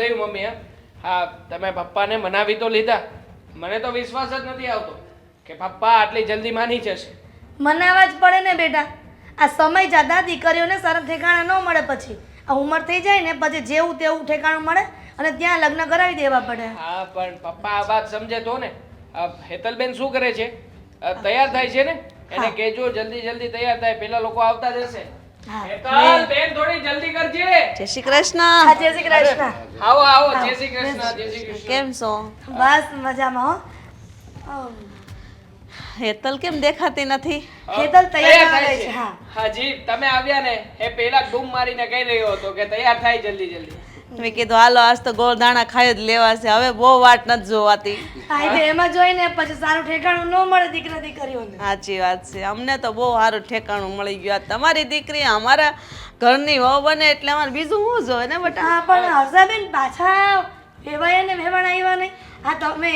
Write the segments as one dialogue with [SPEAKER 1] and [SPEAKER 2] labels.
[SPEAKER 1] થયું મમ્મી હા? તમે પપ્પાને મનાવી તો લીધા. મને તો વિશ્વાસ જ નથી આવતો કે પપ્પા આટલી જલ્દી માની જશે.
[SPEAKER 2] મનાવા જ પડે ને બેટા. આ સમય જતા દીકરીઓને સરસ ઠેકાણા ન મળે પછી. આ ઉંમર થઈ જાય ને પછી જેવું તેવું ઠેકાણું મળે અને ત્યાં લગ્ન કરાવી દેવા પડે.
[SPEAKER 1] હા પણ પપ્પા આ વાત સમજે તો ને. હેતલબેન શું કરે છે? તૈયાર થાય છે ને? એને. કહેજો જલ્દી જલ્દી તૈયાર થાય. પેલા લોકો આવતા જશે. હેતલ બેન થોડી જલ્દી કરજે.
[SPEAKER 3] જય શ્રી કૃષ્ણ.
[SPEAKER 2] હા જય શ્રી કૃષ્ણ.
[SPEAKER 1] આવો આવો
[SPEAKER 2] આવો.
[SPEAKER 1] જય શ્રી કૃષ્ણ જય શ્રી કૃષ્ણ.
[SPEAKER 3] કેમ છો?
[SPEAKER 2] બસ મજામાં હો.
[SPEAKER 3] હેતલ કેમ દેખાતી નથી?
[SPEAKER 2] હેતલ તૈયાર
[SPEAKER 1] થાય
[SPEAKER 2] થાય છે, હા.
[SPEAKER 1] હાજી તમે આવ્યા ને એ પેલા ગુમ મારીને કહી રહ્યો હતો કે તૈયાર થાય જલ્દી જલ્દી.
[SPEAKER 3] મેં કીધું હાલો આજ તો ગોળ દાણા ખાઈ જ લેવા છે. હવે બહુ વાટ નથી જોવાતી.
[SPEAKER 2] એમાં જોઈને પછી સારું ઠેકાણું ન મળે દીકરા દીકરીઓને.
[SPEAKER 3] સાચી વાત છે. અમને તો બહુ સારું ઠેકાણું મળી ગયું. તમારી દીકરી અમારા ઘરની વહુ બને એટલે અમારે બીજું શું જોવે ને બટ?
[SPEAKER 2] હા પણ હર્ષાબેન પાછા વેવાયા ને વેવાણ આવ્યા નહીં? હા તમે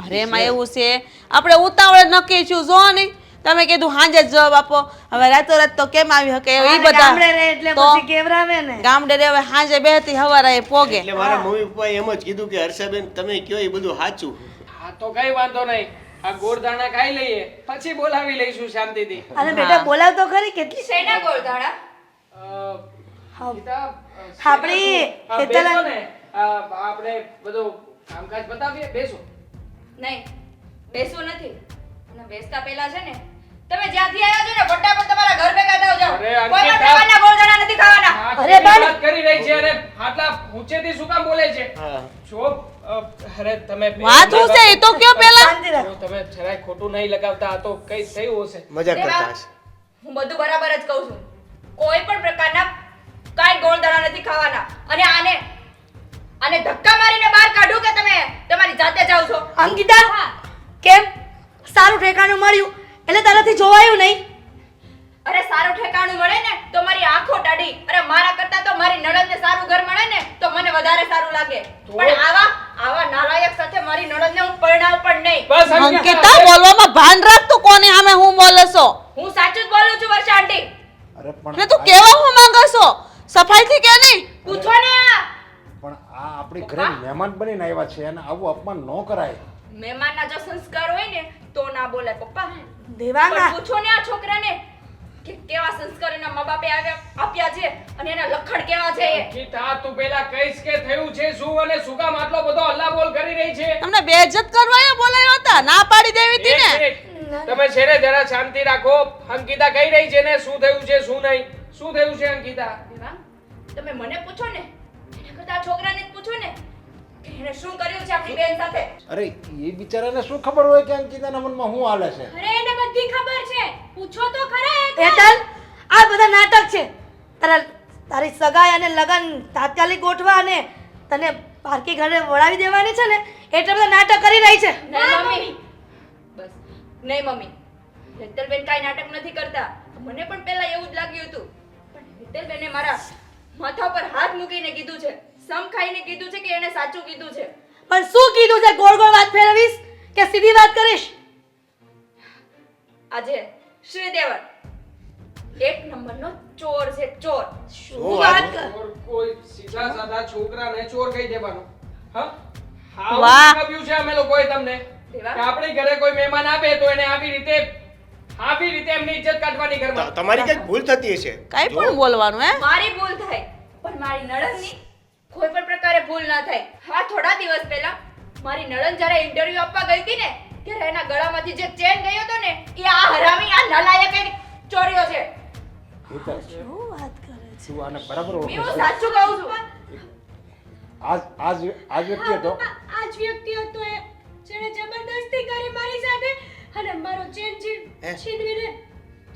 [SPEAKER 3] અરે એમાં એવું છે. આપણે ઉતાવળે નક્કી છું જો નહીં. તમે કીધું હાંજે જ જવાબ આપો. હવે રાતોરાત તો કેમ આવી શકે એ બધા
[SPEAKER 2] ગામડે રહે એટલે પછી કેવરાવે ને?
[SPEAKER 3] ગામડે રે હવે હાંજે બેહતી હવારે એ પોગે.
[SPEAKER 4] એટલે મારા મમ્મી પપ્પાએ એમ જ કીધું કે હર્ષાબેન તમે કયો એ બધું સાચું?
[SPEAKER 1] હા તો કઈ વાંધો નહીં. આ ગોળધાણા ખાઈ લઈએ પછી બોલાવી લઈશું શાંતિથી.
[SPEAKER 2] અરે બેટા બોલાવ તો ખરી? કેટલી
[SPEAKER 5] શેના
[SPEAKER 1] ગોળધાણા.
[SPEAKER 2] આપણી
[SPEAKER 1] ને. આપણે બધું કામકાજ બતાવીએ બેસો.
[SPEAKER 5] નહીં બેસવું નથી. અને બેસતા પહેલા છે ને તમે જ્યાંથી આવ્યા છો ને ફટાફટ તમારા ઘર ભેગા થાવ જાઓ.
[SPEAKER 1] અરે,
[SPEAKER 5] કોઈ પણ
[SPEAKER 1] અંકિતા.
[SPEAKER 5] પ્રકારના ગોળધાડા નથી ખાવાના.
[SPEAKER 1] આ
[SPEAKER 2] અરે
[SPEAKER 1] કેવી વાત કરી રહી છે અરે આટલા ઊંચેથી શું કામ બોલે છે?
[SPEAKER 4] હા.
[SPEAKER 1] જો અ, અરે તમે
[SPEAKER 3] વાત શું છે એ તો કયો પેલા?
[SPEAKER 2] શાંતિ રાખ
[SPEAKER 1] જો તમે જરાય ખોટું નહીં લગાવતા આ તો કઈ થયું હશે.
[SPEAKER 4] મજાક કરતા હશે.
[SPEAKER 5] હું બધું બરાબર જ કહું છું. કોઈ પણ પ્રકારના કાંઈ ગોળધાણા નથી ખાવાના. અને આને આને ધક્કા મારીને બહાર કાઢું કે તમે તમારી જાતે જાઓ છો?
[SPEAKER 2] અંકિતા
[SPEAKER 5] હા.
[SPEAKER 2] કેમ? સારું ઠેકાણું મળ્યું. એટલે તારાથી જોવાયું નહીં.
[SPEAKER 5] અરે સારું ઠેકાણું મળે ને તો મારી આંખો ટાઢી. અરે મારા કરતા તો મારી નણંદને સારું ઘર મળે ને તો મને વધારે સારું લાગે. પણ આવા આવા નાલાયક સાથે મારી નણંદને હું પરણાવ પણ નહીં.
[SPEAKER 1] બસ
[SPEAKER 3] અંકિતા બોલવામાં ભાન રાખ તું કોને સામે હું બોલે
[SPEAKER 5] હું સાચું જ બોલું છું વર્ષા આંટી.
[SPEAKER 6] અરે પણ
[SPEAKER 3] તું કેવા હું માંગે સફાઈ સફાઈથી કે નહીં?
[SPEAKER 5] પૂછો ને આ.
[SPEAKER 6] પણ આ આપણી ઘરે મહેમાન બનીને આવ્યા છે અને આવું અપમાન ન કરાય.
[SPEAKER 5] મહેમાનના જો સંસ્કાર હોય ને તો ના બોલાય. પપ્પા
[SPEAKER 2] દેવાંગા.
[SPEAKER 5] પૂછો ને આ છોકરાને કે કેવા સંસ્કાર એના મા બાપે આપ્યા છે અને એના લખણ કેવા છે એ.
[SPEAKER 1] અંકિતા તું પેલા કઈશ કે થયું છે શું અને શું કામ આટલો બધો હલ્લાબોલ કરી રહી છે?
[SPEAKER 3] તમને બેઇજ્જત કરવા એ બોલાવ્યા હતા? ના પાડી દેવી હતી ને?
[SPEAKER 1] તમે છે ને જરા શાંતિ રાખો. અંકિતા કહી રહી છે ને? શું થયું છે શું નહીં? શું થયું છે અંકિતા?
[SPEAKER 5] તમે મને પૂછો ને? એના કરતા આ છોકરાને પૂછો ને શું કર્યું છે આપણી બેન સાથે?
[SPEAKER 6] અરે એ બિચારાને શું ખબર હોય કે અંકિતાના મનમાં શું હાલે છે?
[SPEAKER 5] અરે એને બધી ખબર છે. પૂછો તો ખરા
[SPEAKER 2] હેતલ આ બધા નાટક છે. તારા તારી સગાઈ અને લગન તાત્કાલિક ગોઠવા અને તને પારકી ઘરે વળાવી દેવાની છે ને એટલે બધા નાટક કરી રહી છે.
[SPEAKER 5] નહીં મમ્મી. બસ. નહીં મમ્મી. હેતલબેન કાંઈ નાટક નથી કરતા. મને પણ પહેલા એવું જ લાગ્યું હતું. પણ હેતલબેને મારા માથા પર હાથ મૂકીને કીધું છે. સમ ખાઈને કીધું છે કે એને સાચું કીધું છે.
[SPEAKER 2] પણ શું કીધું છે? ગોળ ગોળ વાત ફેરવીશ કે સીધી વાત કરીશ?
[SPEAKER 5] આજે શ્રીદેવન એક નંબરનો ચોર છે ચોર.
[SPEAKER 2] શું વાત કર
[SPEAKER 1] કોઈ સીધા સાધા છોકરાને ચોર કહી દેવાનો. હા? હા
[SPEAKER 3] વાહ.
[SPEAKER 1] છે અમે લોકોએ તમને કે આપણે ઘરે કોઈ મહેમાન આવે તો એને આવી રીતે આવી રીતે એમની ઇજ્જત કાઢવાની ઘરમાં.
[SPEAKER 4] તમારી કઈ ભૂલ થતી હશે?
[SPEAKER 3] કઈ પણ બોલવાનું હે?
[SPEAKER 5] મારી ભૂલ થાય પણ મારી નણંદની કોઈ પણ પ્રકારે ભૂલ ના થાય. હા થોડા દિવસ પહેલા મારી નણંદ જ્યારે ઇન્ટરવ્યુ આપવા ગઈ હતી ને ત્યારે એના ગળામાંથી જે ચેન ગયો હતો ને એ આ હરામી આ નલાયક એની ચોર્યો છે.
[SPEAKER 2] શું વાત કરે છે?
[SPEAKER 6] તું આને બરાબર ઓળખે
[SPEAKER 5] હું સાચું કહું છું
[SPEAKER 6] આજ આજ આજ વ્યક્તિ હતો?
[SPEAKER 7] આજ વ્યક્તિ હતો એ. જેણે જબરદસ્તી કરી મારી સાથે અને મારો ચેન? છીનવીને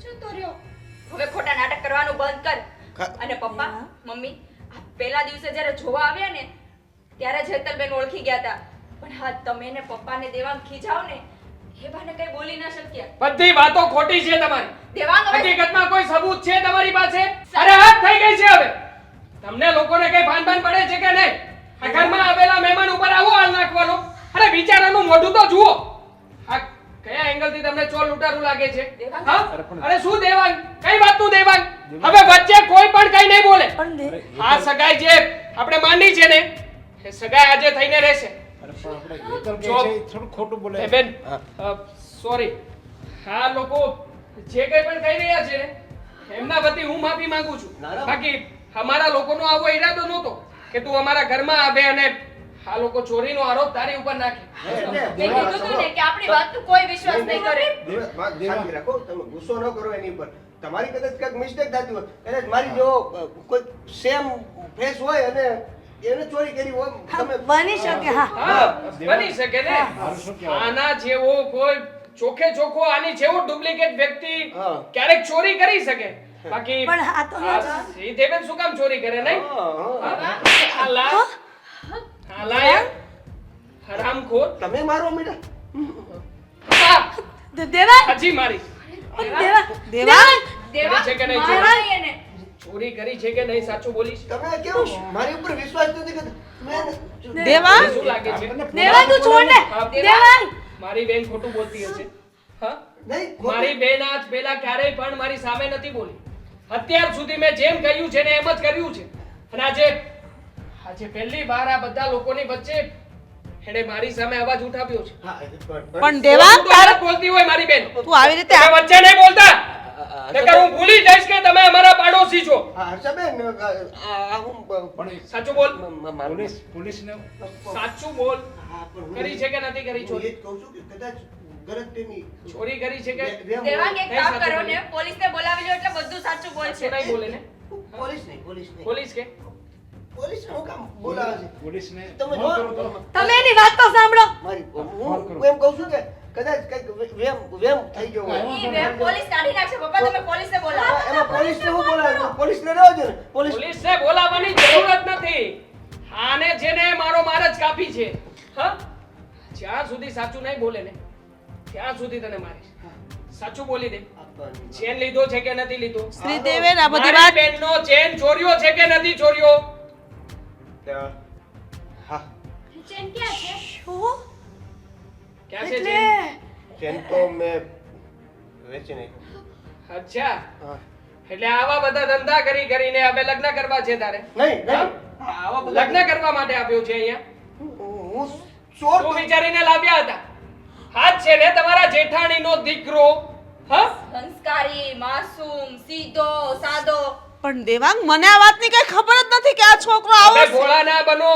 [SPEAKER 7] જતો રહ્યો.
[SPEAKER 5] હવે ખોટા નાટક કરવાનું બંધ કર. અને પપ્પા મમ્મી પહેલા દિવસે જ્યારે જોવા આવ્યા ને ત્યારે જેતલબેન ઓળખી ગયા હતા. પણ હા તમે ને પપ્પાને દેવાંગ ખીજાવ ને એ બાને કઈ બોલી ના શક્યા.
[SPEAKER 1] બધી વાતો ખોટી છે તમારી.
[SPEAKER 5] દેવાંગ
[SPEAKER 1] હકીકતમાં કોઈ સબૂત છે તમારી પાસે? અરે હાથ થઈ ગઈ છે હવે. તમને લોકોને કઈ ભાન ભાન પડે છે કે નહીં? આ ઘરમાં આવેલા મહેમાન ઉપર આવો હાલ નાખવાનો. અરે બિચારાનું મોઢું તો જુઓ. કયા એંગલથી તમને ચોર લૂંટારું લાગે છે? હા?
[SPEAKER 6] અરે
[SPEAKER 1] શું દેવાંગ? કઈ વાતનું દેવાંગ? હવે વચ્ચે કોઈ પણ કઈ નહીં બોલે. આ સગાઈ જે આપણે માંડી છે ને એ સગાઈ આજે થઈને રહેશે.
[SPEAKER 6] ખોટું બોલે.
[SPEAKER 1] બેન સોરી હા લોકો જે કંઈ પણ કહી રહ્યા છે ને એમના વતી હું માફી માંગુ છું. બાકી અમારા લોકોનો આવો ઈરાદો નહોતો કે તું અમારા ઘરમાં આવે અને આ લોકો ચોરીનો આરોપ તારી ઉપર નાખે.
[SPEAKER 5] મેં કીધું તું ને કે આપણી વાતનો કોઈ વિશ્વાસ નહીં કરે.
[SPEAKER 4] શાંતિ રાખો તમે ગુસ્સો ન કરો એની ઉપર. તમારી કદાચ ક્યાંક મિસ્ટેક થતી હોય. કદાચ મારી જો કોઈ સેમ ફેસ હોય અને એને ચોરી કરી હોય
[SPEAKER 2] બની શકે હા.
[SPEAKER 1] બની ને? આના જેવો કોઈ ચોખે ચોખ્ખો આની જેવો ડુપ્લિકેટ વ્યક્તિ ક્યારેક ચોરી કરી શકે. બાકી
[SPEAKER 2] પણ આ તો
[SPEAKER 1] શું કામ ચોરી કરે નહીં?
[SPEAKER 4] હા, હા.
[SPEAKER 1] આ લાયક હરામખોર
[SPEAKER 4] તમે મારો મીઠા
[SPEAKER 2] દેવા
[SPEAKER 1] હજી મારી.
[SPEAKER 3] દેવા
[SPEAKER 5] દેવા
[SPEAKER 1] છે કે નહીં
[SPEAKER 5] મારો એને.
[SPEAKER 1] ચોરી કરી છે કે નહીં સાચું બોલીશ.
[SPEAKER 4] તમે કેવું? મારી ઉપર વિશ્વાસ નથી કરતા.
[SPEAKER 3] દેવાંગ
[SPEAKER 1] શું લાગે છે?
[SPEAKER 2] દેવાંગ તું છોડ ને દેવાંગ
[SPEAKER 1] મારી બેન ખોટું બોલતી હશે. હા?
[SPEAKER 4] નહીં
[SPEAKER 1] મારી બેન આજ પહેલા ક્યારેય પણ મારી સામે નથી બોલી. અત્યાર સુધી મેં જેમ કહ્યું છે ને એમ જ કર્યું છે. અને આજે આજે પહેલી વાર આ બધા લોકોની વચ્ચે એણે મારી સામે અવાજ ઉઠાવ્યો છે.
[SPEAKER 4] પણ-
[SPEAKER 1] દેવા
[SPEAKER 3] તારા
[SPEAKER 1] બોલતી હોય મારી બેન.
[SPEAKER 3] તું આવી રીતે
[SPEAKER 1] તમે
[SPEAKER 3] આ-
[SPEAKER 1] વચ્ચે નહીં બોલતા. નકર હું ભૂલી જઈશ કે તમે અમારા પાડોશી છો.
[SPEAKER 4] હા, હર્ષાબેન આ- આ- આ હું
[SPEAKER 6] પણ
[SPEAKER 1] સાચું બોલ.
[SPEAKER 4] મ-
[SPEAKER 6] પોલીસ ને
[SPEAKER 1] સાચું બોલ. કરી છે કે નથી કરી
[SPEAKER 4] છો એ કહું છું કે કદાચ ગલતફહેમી
[SPEAKER 1] ચોરી કરી છે કે
[SPEAKER 5] દેવાંગ એક કામ
[SPEAKER 1] સાચું
[SPEAKER 5] કરો
[SPEAKER 1] બોલે.
[SPEAKER 5] ને બોલાવી લો એટલે બધું સાચું બોલ છે
[SPEAKER 1] નહીં બોલે ને?
[SPEAKER 4] પોલીસ નહીં પોલીસ નહીં.
[SPEAKER 1] પોલીસ કે?
[SPEAKER 4] પોલીસ હું કામ બોલાવે છે?
[SPEAKER 6] પોલીસને
[SPEAKER 4] તમે
[SPEAKER 6] ફોન
[SPEAKER 4] જો
[SPEAKER 6] કરો તો.
[SPEAKER 2] તમે એની વાત તો સાંભળો.
[SPEAKER 4] મારી હું એમ કહું છું કે કદાચ કંઈક વેમ વેમ થઈ ગયો હોય.
[SPEAKER 5] વેમ પોલીસ કાઢી નાખશે પપ્પા તમે પોલીસને બોલાવો.
[SPEAKER 4] એમાં- એમાં પોલીસને હું બોલાવે પોલીસને રહેવા દો પોલીસ
[SPEAKER 1] પોલીસને બોલાવવાની જરૂરત નથી. આને જેને મારો માર જ કાપી છે. હા? જ્યાં સુધી સાચું નહીં બોલે ને ત્યાં સુધી તને મારીશ. સાચું બોલી દે. ચેન લીધો છે કે નથી લીધો?
[SPEAKER 3] શ્રીદેવે આ બધી વાત
[SPEAKER 1] બેનનો ચેન ચોર્યો છે કે નથી ચોર્યો?
[SPEAKER 4] હા.
[SPEAKER 7] ચેન ક્યાં છે?
[SPEAKER 2] શું?
[SPEAKER 1] ક્યાં છે ચેન
[SPEAKER 4] ચેન તો મેં વેચી નાખ્યો.
[SPEAKER 1] અચ્છા.
[SPEAKER 4] હા.
[SPEAKER 1] એટલે આવા બધા ધંધા કરી કરીને હવે લગ્ન કરવા છે તારે?
[SPEAKER 4] નહીં નહીં. આવા
[SPEAKER 1] લગ્ન કરવા માટે આપ્યો છે અહીંયા?
[SPEAKER 4] હું ચોર
[SPEAKER 1] વિચારીને લાવ્યા હતા. હાથ છે ને તમારા જેઠાણીનો દીકરો હા?
[SPEAKER 5] સંસ્કારી માસૂમ સીધો સાદો.
[SPEAKER 3] પણ દેવાંગ મને આ વાતની કઈ ખબર જ નથી કે આ છોકરો આવો છે.
[SPEAKER 1] ભોળા ના બનો.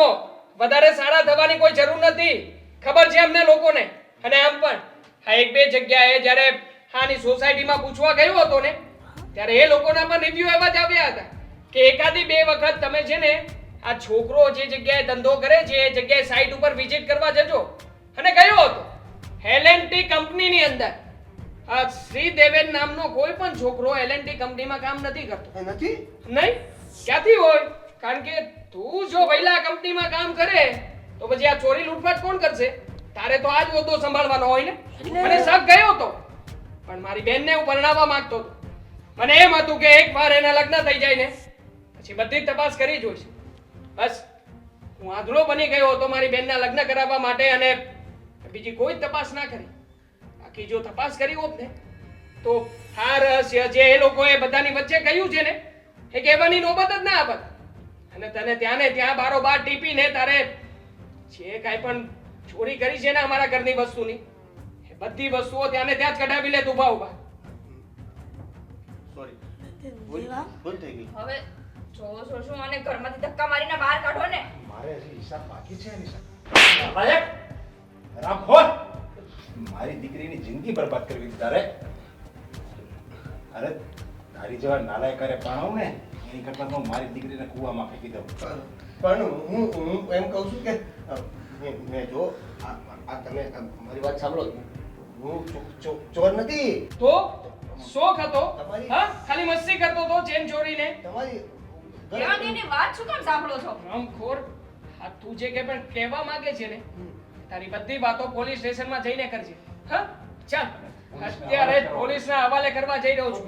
[SPEAKER 1] વધારે સારા થવાની કોઈ જરૂર નથી. ખબર છે અમને લોકોને? અને આમ પણ આ એક બે જગ્યાએ જ્યારે આની સોસાયટીમાં પૂછવા ગયો હતો ને ત્યારે એ લોકોના પણ રિવ્યુ એવા જ આવ્યા હતા કે એકાદી બે વખત તમે છે ને આ છોકરો જે જગ્યાએ ધંધો કરે છે એ જગ્યાએ સાઇટ ઉપર વિઝિટ કરવા જજો. અને ગયો હતો. હેલેન્ટી કંપનીની અંદર. આ શ્રીદેવેન નામનો કોઈ પણ છોકરો એલએનટી કંપનીમાં કામ નથી કરતો.
[SPEAKER 4] નથી?
[SPEAKER 1] નહીં. ક્યાંથી હોય? કારણ કે તું જો વહેલા કંપનીમાં કામ કરે તો પછી આ ચોરી લૂંટફાટ કોણ કરશે? તારે તો આજ હોદ્દો સંભાળવાનો હોય ને? મને શક ગયો તો. પણ મારી બેનને હું પરણાવવા માંગતો હતો. મને એમ હતું કે એકવાર એના લગ્ન થઈ જાય ને પછી બધી જ તપાસ કરી જોઈશ બસ. હું આંધળો બની ગયો હતો મારી બેનના લગ્ન કરાવવા માટે અને બીજી કોઈ જ તપાસ ના કરી. બાકી જો તપાસ કરી હોત ને તો આ રહસ્ય જે એ લોકોએ બધાની વચ્ચે કહ્યું છે ને એ કહેવાની નોબત જ ના આપત. અને તને ત્યાં ને ત્યાં બારોબાર ટીપીને તારે જે કાંઈ પણ ચોરી કરી છે ને અમારા ઘરની વસ્તુની એ બધી વસ્તુઓ ત્યાં ને ત્યાં જ કઢાવી લે તું ઊભા ઊભા.
[SPEAKER 4] સોરી ભૂલ થઈ ગઈ.
[SPEAKER 5] હવે જોવો છો શું અને ઘરમાંથી ધક્કા મારીને બહાર કાઢો ને.
[SPEAKER 6] મારે હજી હિસાબ બાકી છે એની સાથે? લાયક રામખોર મારી દીકરીની જિંદગી બરબાદ કરવી હતી તારે. અરે તારી જેવા નાલાયક કરે પાણાવું ને એની કરતાં તો હું મારી દીકરીને કૂવામાં ફેંકી દઉં.
[SPEAKER 4] પણ હું હું એમ કહું છું કે મેં જો આ આ તમે મારી વાત સાંભળો. હું ચોર નથી.
[SPEAKER 1] તો? શોખ હતો?
[SPEAKER 4] તમારી-
[SPEAKER 1] હા? ખાલી મસ્તી કરતો હતો ચેન ચોરીને
[SPEAKER 4] તમારી
[SPEAKER 5] વાત શું કામ સાંભળો છો?
[SPEAKER 1] રામખોર આ તું જે કે પણ કહેવા માંગે છે ને તારી બધી વાતો પોલીસ સ્ટેશનમાં જઈને કરજે. હા? ચાલ. અત્યારે પોલીસના હવાલે કરવા જઈ રહ્યો છું.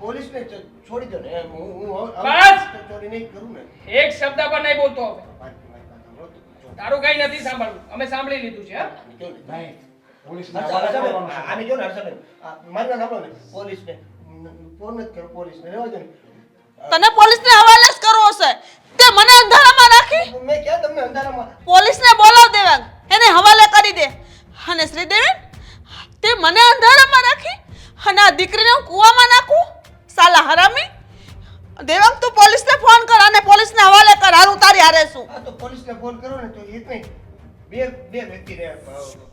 [SPEAKER 4] પોલીસને છોડી દો ને. હું હું
[SPEAKER 1] બસ!
[SPEAKER 4] ચોરી નહીં કરું ને.
[SPEAKER 1] એક શબ્દ પણ નહીં બોલતો હવે. તારું કઈ નથી સાંભળવું. અમે સાંભળી લીધું છે હા?
[SPEAKER 4] આને ને. ને. મારી વાત સાંભળો ને. પોલીસને ફોન નથી કરો પોલીસને. રહેવા દો ને.
[SPEAKER 3] તને પોલીસને હવાલે જ કરવો છે તે મને અંધારામાં રાખી?
[SPEAKER 4] મેં ક્યાં તમને અંધારામાં
[SPEAKER 3] પોલીસને બોલાવ દેવાંગ એને હવાલે કરી દે. અને શ્રીદેવી તે મને અંધારામાં રાખી અને આ દીકરીને હું કૂવામાં નાખું? સાલા હરામી. દેવાંગ તું પોલીસને ફોન કર અને પોલીસને હવાલે કર. હારું તારી હારે શું
[SPEAKER 4] આ તો પોલીસને ફોન કરો ને તો એ નહીં. બે બે વ્યક્તિ રે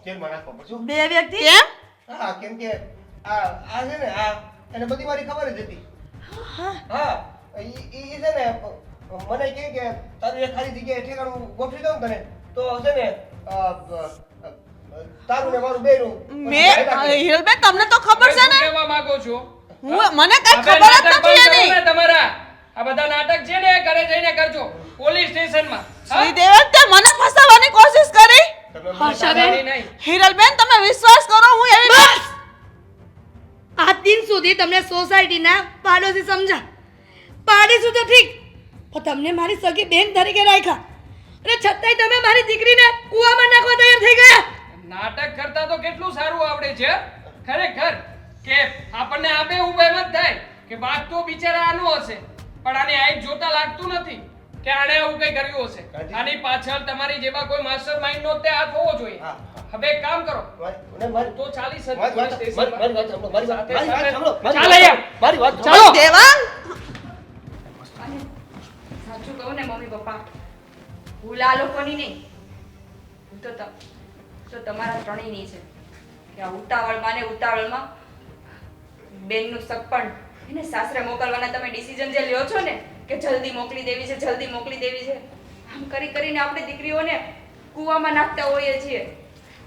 [SPEAKER 4] જેલમાં નાખવા પડશે હો.
[SPEAKER 2] બે વ્યક્તિ?
[SPEAKER 3] કેમ?
[SPEAKER 4] હા કેમ કે આ આ છે ને આ એને બધી મારી ખબર જ હતી. હા. ઈ એ છે ને મને કહે કે તારું એક ખાલી જગ્યાએ ઠેકાણું ગોઠવી દઉં તને. તો છે ને તારું ને મારું બેનું
[SPEAKER 3] મે હિરલબેન તમને તો ખબર છે ને?
[SPEAKER 1] કહેવા માંગો છો?
[SPEAKER 3] હું મને કઈ ખબર જ નથી એની.
[SPEAKER 1] તમારા. આ બધા નાટક છે ને ઘરે જઈને કરજો. પોલીસ સ્ટેશનમાં?
[SPEAKER 3] શ્રીદેવન તે મને ફસાવવાની કોશિશ કરી?
[SPEAKER 1] નહીં.
[SPEAKER 3] હિરલબેન તમે વિશ્વાસ કરો હું એવી
[SPEAKER 2] બસ! આજ દિન સુધી તમને સોસાયટીના પાડોશી સમજા પાડી તો ઠીક. પણ તમને મારી સગી બેન તરીકે રાખ્યા. અને છતાંય તમે મારી દીકરીને કૂવામાં નાખવા તૈયાર થઈ ગયા.
[SPEAKER 1] નાટક કરતા તો કેટલું સારું આવડે છે ખરેખર કે આપણને આપે એવું એમ જ થાય કે વાત તો બિચારા આનું હશે પણ આની હાઈટ જોતા લાગતું નથી કે આણે આવું કઈ કર્યું હશે. આની પાછળ તમારી જેવા કોઈ માસ્ટર માઇન્ડ નો તે હાથ હોવો જોઈએ. હવે એક કામ કરો. તો ચાલી શકે
[SPEAKER 4] મારી વાત-
[SPEAKER 1] ચાલો
[SPEAKER 4] મારી- વાત
[SPEAKER 1] ચાલ.
[SPEAKER 3] દેવાંગ?
[SPEAKER 5] કહું ને મમ્મી પપ્પા. ભૂલ આ લોકોની નહીં. ભૂલ તો તો તમારા ત્રણેયની છે. કે આ ઉતાવળમાં ને ઉતાવળમાં બેનનું સપણ એને સાસરે મોકલવાના તમે ડિસિઝન જે લ્યો છો ને કે જલ્દી મોકલી દેવી છે જલ્દી મોકલી દેવી છે. આમ કરી કરીને આપણે દીકરીઓને કૂવામાં નાખતા હોઈએ છીએ.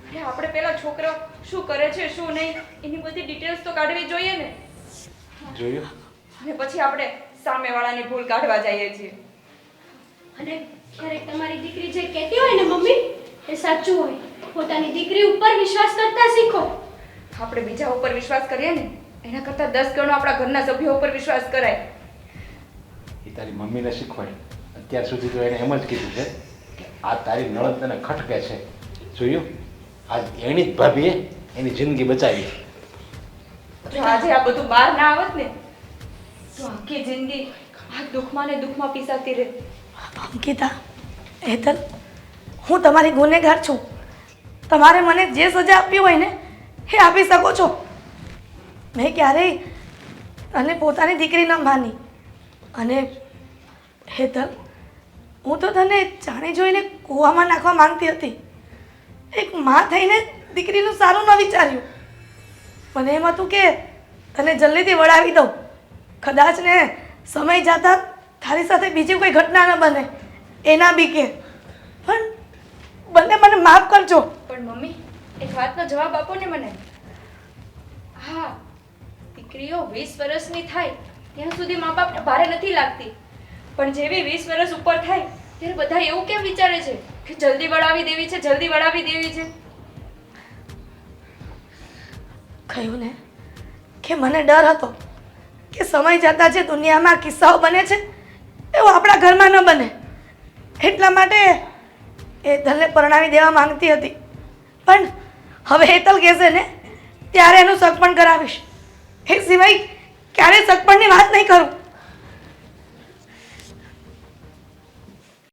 [SPEAKER 5] અરે આપણે પેલા છોકરો શું કરે છે શું નહીં એની બધી ડિટેલ્સ તો કાઢવી જોઈએ ને.
[SPEAKER 6] જોયું
[SPEAKER 5] અને પછી આપણે સામેવાળાની ભૂલ કાઢવા જઈએ છીએ.
[SPEAKER 7] અને ક્યારેક તમારી દીકરી જે કહેતી હોય ને મમ્મી એ સાચું હોય. પોતાની દીકરી ઉપર વિશ્વાસ કરતા શીખો.
[SPEAKER 5] આપણે બીજા ઉપર વિશ્વાસ કરીએ ને એના કરતાં દસ ગણો આપણા ઘરના સભ્યો ઉપર વિશ્વાસ કરાય.
[SPEAKER 6] એ તારી મમ્મીને શીખવાય. અત્યાર સુધી તો એને એમ જ કીધું છે કે આ તારી નણંદ તને ખટકે છે. જોયું? આજ એની જ ભાભીએ એની જિંદગી બચાવી.
[SPEAKER 5] જો આજે આ બધું બહાર ના આવત ને તો આખી જિંદગી આ દુઃખમાં ને દુઃખમાં પીસાતી રહે.
[SPEAKER 2] અંકિતા, હેતલ, હું તમારી ગુનેગાર છું. તમારે મને જે સજા આપવી હોય ને, એ આપી શકો છો. મેં ક્યારેય અને પોતાની દીકરી ન માની. અને હેતલ, હું તો તને જાણી જોઈને કૂવામાં નાખવા માંગતી હતી. એક માં થઈને દીકરીનું સારું ન વિચાર્યું. મને એમ હતું કે તને જલ્દીથી વળાવી દઉં. કદાચ ને સમય જતાં તારી સાથે બીજી કોઈ ઘટના ન બને. એના બી કે. પણ બંને મને માફ કરજો.
[SPEAKER 5] પણ મમ્મી એક વાતનો જવાબ આપો ને મને. હા દીકરીઓ વીસ વર્ષની થાય ત્યાં સુધી મા બાપને ભારે નથી લાગતી. પણ જેવી વીસ વર્ષ ઉપર થાય ત્યારે બધા એવું કેમ વિચારે છે કે જલ્દી વળાવી દેવી છે જલ્દી વળાવી દેવી છે?
[SPEAKER 2] કહ્યું ને કે મને ડર હતો કે સમય જતાં જે દુનિયામાં કિસ્સાઓ બને છે એવું આપણા ઘરમાં ન બને. એટલા માટે ધનને પરણાવી દેવા માંગતી હતી. પણ હવે હેતલ કહેશે ને, ત્યારે એનું સગપણ કરાવીશ. એ સિવાય ક્યારેય સગપણની વાત નહીં કરું.